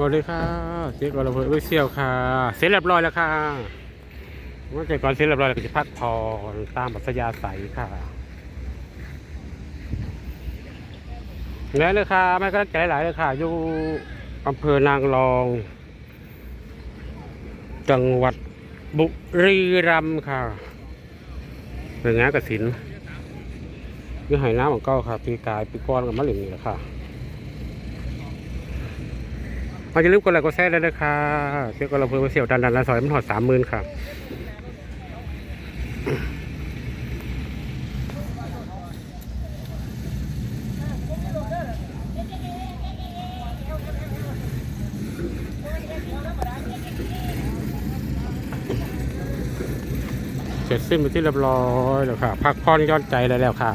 สวัสดีค่ะเจ๊กอลเวอร์วิเซียวค่ะ เสร็จเรียบร้อยแล้วค่ะเมื่อเจ๊ก่อนเสร็จเรียบร้อยแล้วก็จะพักผ่อนตามปัสยาใสค่ะแล้วเลยค่ะไม่ก็ใจหลายเลยค่ะ อยู่อำเภอนางรอง จังหวัดบุรีรัมย์ค่ะเป็นงานกระสินยี่ไหน้ำของเก้าค่ะปีกายปีก้อนกับมะเหร็งนี่แหละค่ะ มาจะลืมกดไลค์กดแชร์ด้เลยค่ะเที่ยกับเราเพิ่มเสี่ยวดันดันละซอยมันหอดสามหมื่นค่ะเสร็จสิ้นไปที่เรียบร้อยแล้วค่ะ พักผ่อนย้อนใจได้แล้วค่ะ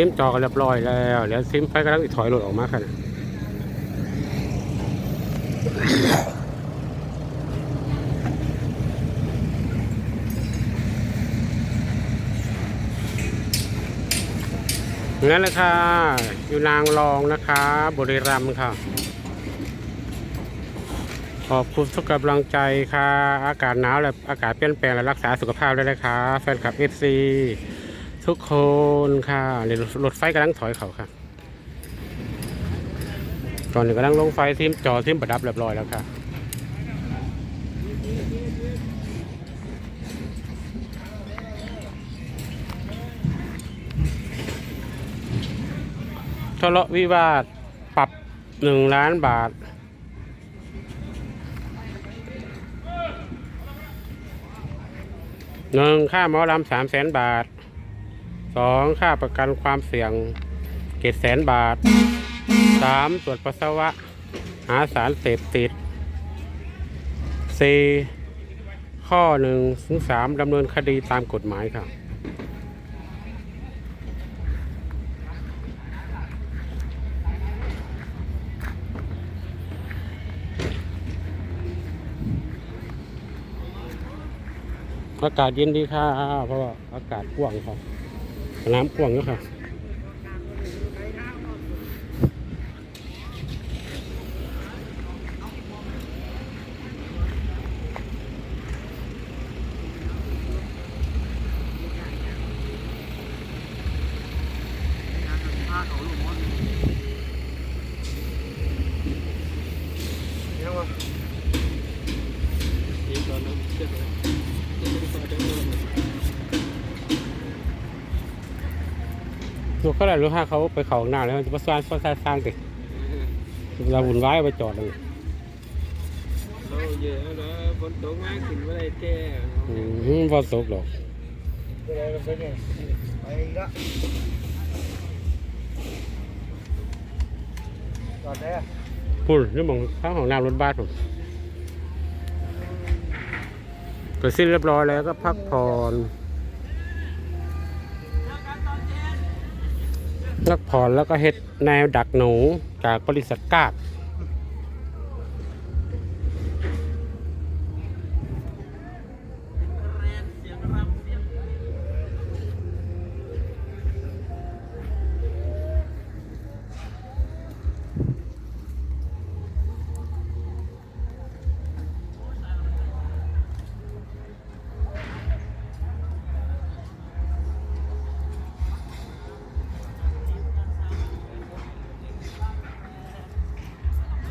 ซิมจอกันเรียบร้อยแล้วแล้วซิมไฟกำลังถอยรถออกมาค่ะงั้นเลยค่ะ อยู่นางรองนะคะ บรีรัมค่ะ ขอบคุณทุกกำลังใจค่ะ อากาศหนาวและอากาศเปลี่ยนแปลงและรักษาสุขภาพด้วยนะคะ แฟนคลับเอฟซี ทุกคนค่ะเดี๋ยรถไฟกำลังถอยเขาค่ะ ตอนนี้กำลังลงไฟทิมจอทิมประดับเรียบร้อยแล้วค่ะทะเลาะวิวาทปรับหนึ่งล้านบาท หนึ่งค่าหมอลำสามแสนบาท สองค่าประกันความเสี่ยงเจ็ดแสนบาทสามตรวจปัสสาวะ หาสารเสพติดสี่ข้อหนึ่งถึงสามดำเนินคดีตามกฎหมายครับอากาศเย็นดีค่ะเพราะว่าอากาศกว้างครับ น้ำกวางเยอะค่ะ ลูก เขาแหละรู้ห้าเขาไปเขาข้างหน้าแล้วมันจะมาสร้างสร้างสร้างติเราหุ่นไว้เอาไปจอดเลยเราเยอะแล้วฝนตกมาขึ้นไม่ได้แก้อืมพอตกหรอกไปเนี่ยไปก็จอดได้พูดนี่มองข้างของน้ำรถบัสผมเกิดสิ้นเรียบร้อยแล้วก็พักผ่อน นักผ่อนแล้วก็เฮ็ดแนวดักหนูจากบริษัทกาก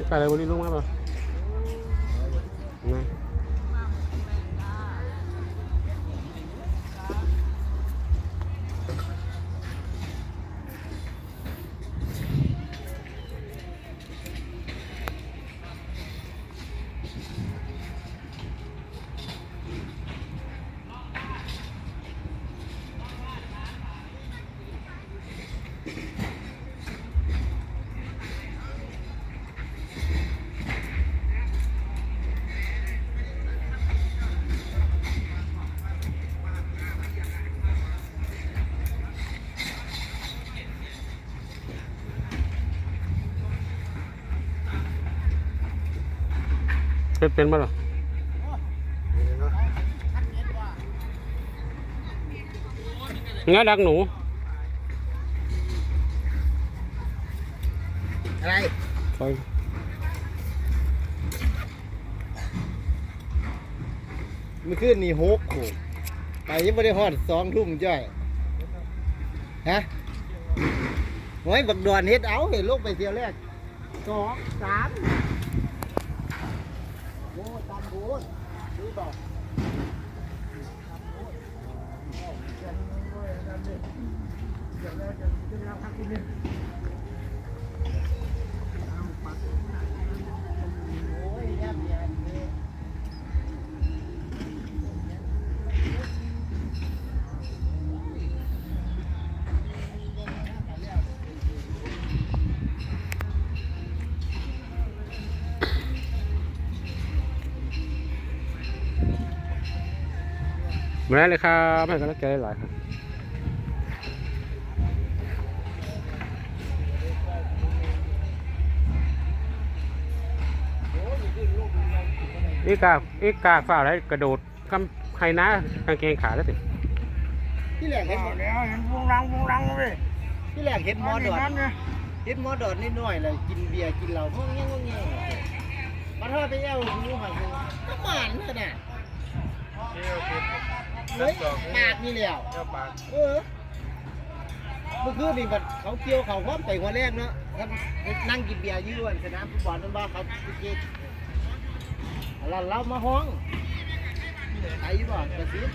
ไปอะไรวันนี้ลงมาป่ะ เคยเป็นบ้างหรอเงี้ยดักหนู อะไรไมันขึ้นนี่หกขู่ไปยังไม่ได้หอดสองทุ่มจ้อยฮะโอ้ยบักดอนเฮ็ดเอาเห็นลูกไปเที่ยวแรกสองสาม มาได้เลยครับให้กำลังใจหลายครับ อีกาอีกาฝ่าอะไรกระโดดกำใครนะกางเกงขาแล้วสิที่แรกเห็นหมอแล้วเห็นวงรังวงรังเลยที่แรกเห็นหมอดอดเนี่ยเห็นหมอดอดนิดหน่อยเลยกินเบียร์กินเหล้าห้องแง่งห้องแง่มาทอดไปเอ้าหมูหันเลยก็หวานขนาดเฮ้ยปากนี่แล้วเจ้าปากเออเมื่อคืนนี่บัดเขาเกี่ยวเขาพร้อมไปหัวแรกเนาะครับนั่งกินเบียร์อยืนสนามฟุตบอลนั่นบ้าเขาไปเก็ต แล้วเรามาห้องไปอยู่บ่กระซิบ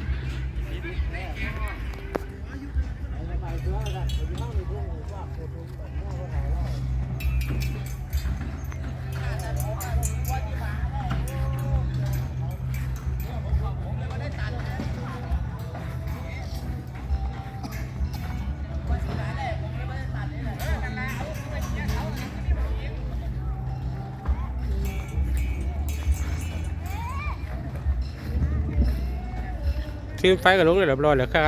ทีมไฟกับลงเรียบร้อยแล้วค่ะ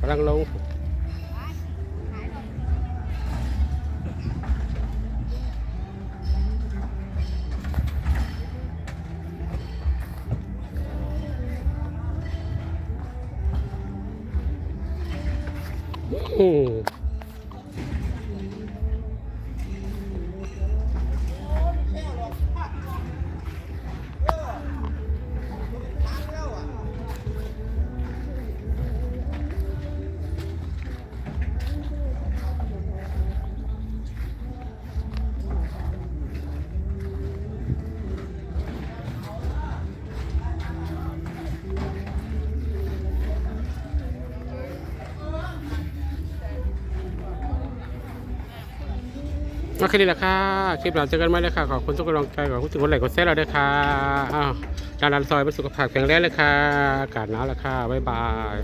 กำลังลงอืม โอเคดีแหละค่ะ คลิปหลังเจอกันไหมเลยค่ะ ขอบคุณทุกกำลังใจขอบคุณทุกคนไหลค์กดแชร์เราด้วยค่ะอ้าวดารันซอยเป็นสุขภาพแข็งแรงเลยค่ะ อากาศหนาวแล้วค่ะ บ๊ายบาย